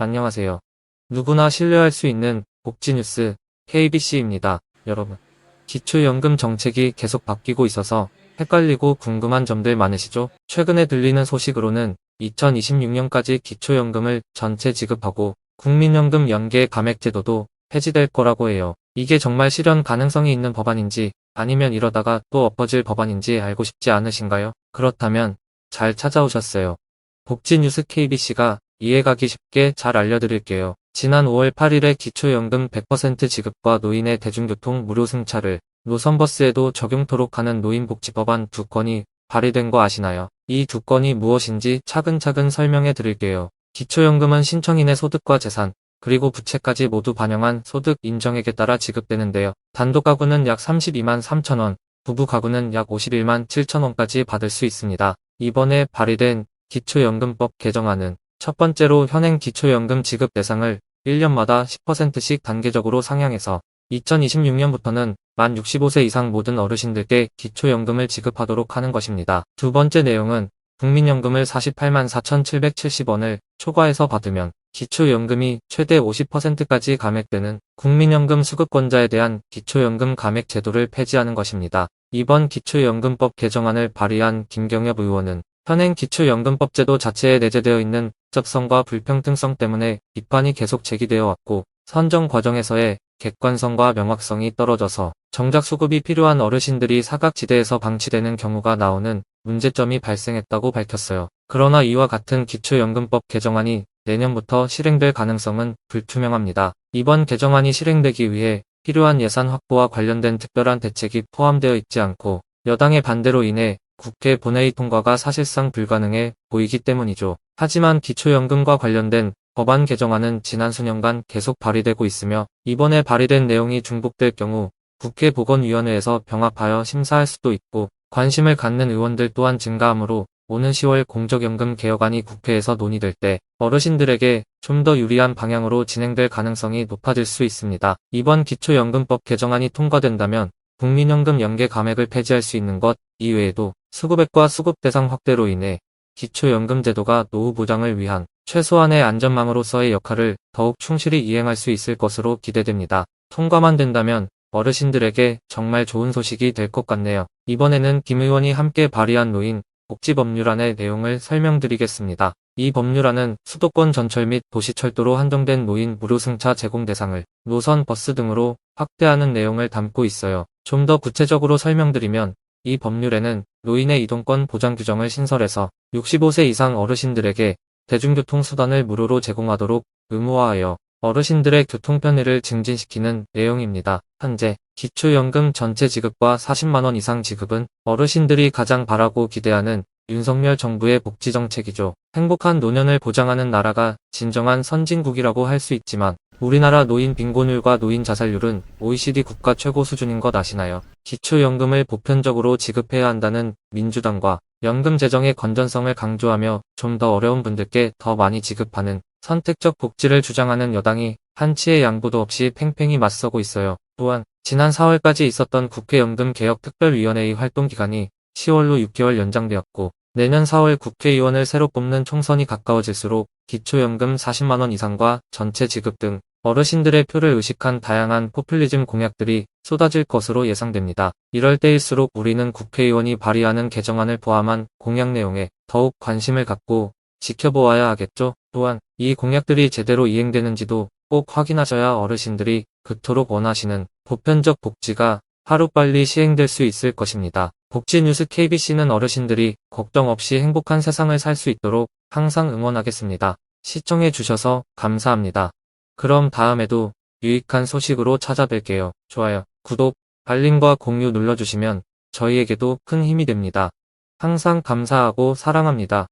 안녕하세요. 누구나 신뢰할 수 있는 복지뉴스 KBC입니다. 여러분. 기초연금 정책이 계속 바뀌고 있어서 헷갈리고 궁금한 점들 많으시죠? 최근에 들리는 소식으로는 2026년까지 기초연금을 전체 지급하고 국민연금 연계 감액 제도도 폐지될 거라고 해요. 이게 정말 실현 가능성이 있는 법안인지 아니면 이러다가 또 엎어질 법안인지 알고 싶지 않으신가요? 그렇다면 잘 찾아오셨어요. 복지뉴스 KBC가 이해가기 쉽게 잘 알려드릴게요. 지난 5월 8일에 기초연금 100% 지급과 노인의 대중교통 무료 승차를 노선버스에도 적용토록 하는 노인복지법안 두 건이 발의된 거 아시나요? 이 두 건이 무엇인지 차근차근 설명해 드릴게요. 기초연금은 신청인의 소득과 재산, 그리고 부채까지 모두 반영한 소득 인정액에 따라 지급되는데요. 단독 가구는 약 32만 3천원, 부부 가구는 약 51만 7천원까지 받을 수 있습니다. 이번에 발의된 기초연금법 개정안은 첫 번째로 현행 기초연금 지급 대상을 1년마다 10%씩 단계적으로 상향해서 2026년부터는 만 65세 이상 모든 어르신들께 기초연금을 지급하도록 하는 것입니다. 두 번째 내용은 국민연금을 48만 4,770원을 초과해서 받으면 기초연금이 최대 50%까지 감액되는 국민연금 수급권자에 대한 기초연금 감액 제도를 폐지하는 것입니다. 이번 기초연금법 개정안을 발의한 김경엽 의원은 현행 기초연금법 제도 자체에 내재되어 있는 접성과 불평등성 때문에 비판이 계속 제기되어 왔고 선정 과정에서의 객관성과 명확성이 떨어져서 정작 수급이 필요한 어르신들이 사각지대에서 방치되는 경우가 나오는 문제점이 발생했다고 밝혔어요. 그러나 이와 같은 기초연금법 개정안이 내년부터 실행될 가능성은 불투명합니다. 이번 개정안이 실행되기 위해 필요한 예산 확보와 관련된 특별한 대책이 포함되어 있지 않고 여당의 반대로 인해 국회 본회의 통과가 사실상 불가능해 보이기 때문이죠. 하지만 기초연금과 관련된 법안 개정안은 지난 수년간 계속 발의되고 있으며 이번에 발의된 내용이 중복될 경우 국회 보건위원회에서 병합하여 심사할 수도 있고 관심을 갖는 의원들 또한 증가하므로 오는 10월 공적연금 개혁안이 국회에서 논의될 때 어르신들에게 좀 더 유리한 방향으로 진행될 가능성이 높아질 수 있습니다. 이번 기초연금법 개정안이 통과된다면 국민연금 연계 감액을 폐지할 수 있는 것 이외에도 수급액과 수급 대상 확대로 인해 기초연금 제도가 노후 보장을 위한 최소한의 안전망으로서의 역할을 더욱 충실히 이행할 수 있을 것으로 기대됩니다. 통과만 된다면 어르신들에게 정말 좋은 소식이 될 것 같네요. 이번에는 김 의원이 함께 발의한 노인 복지법률안의 내용을 설명드리겠습니다. 이 법률안은 수도권 전철 및 도시철도로 한정된 노인 무료 승차 제공 대상을 노선 버스 등으로 확대하는 내용을 담고 있어요. 좀 더 구체적으로 설명드리면 이 법률에는 노인의 이동권 보장 규정을 신설해서 65세 이상 어르신들에게 대중교통 수단을 무료로 제공하도록 의무화하여 어르신들의 교통 편의를 증진시키는 내용입니다. 현재 기초연금 전체 지급과 40만원 이상 지급은 어르신들이 가장 바라고 기대하는 윤석열 정부의 복지정책이죠. 행복한 노년을 보장하는 나라가 진정한 선진국이라고 할 수 있지만 우리나라 노인 빈곤율과 노인 자살률은 OECD 국가 최고 수준인 것 아시나요? 기초연금을 보편적으로 지급해야 한다는 민주당과 연금 재정의 건전성을 강조하며 좀 더 어려운 분들께 더 많이 지급하는 선택적 복지를 주장하는 여당이 한치의 양보도 없이 팽팽히 맞서고 있어요. 또한 지난 4월까지 있었던 국회 연금개혁특별위원회의 활동기간이 10월로 6개월 연장되었고 내년 4월 국회의원을 새로 뽑는 총선이 가까워질수록 기초연금 40만원 이상과 전체 지급 등 어르신들의 표를 의식한 다양한 포퓰리즘 공약들이 쏟아질 것으로 예상됩니다. 이럴 때일수록 우리는 국회의원이 발의하는 개정안을 포함한 공약 내용에 더욱 관심을 갖고 지켜보아야 하겠죠. 또한 이 공약들이 제대로 이행되는지도 꼭 확인하셔야 어르신들이 그토록 원하시는 보편적 복지가 하루빨리 시행될 수 있을 것입니다. 복지뉴스 KBC는 어르신들이 걱정 없이 행복한 세상을 살 수 있도록 항상 응원하겠습니다. 시청해 주셔서 감사합니다. 그럼 다음에도 유익한 소식으로 찾아뵐게요. 좋아요, 구독, 알림과 공유 눌러주시면 저희에게도 큰 힘이 됩니다. 항상 감사하고 사랑합니다.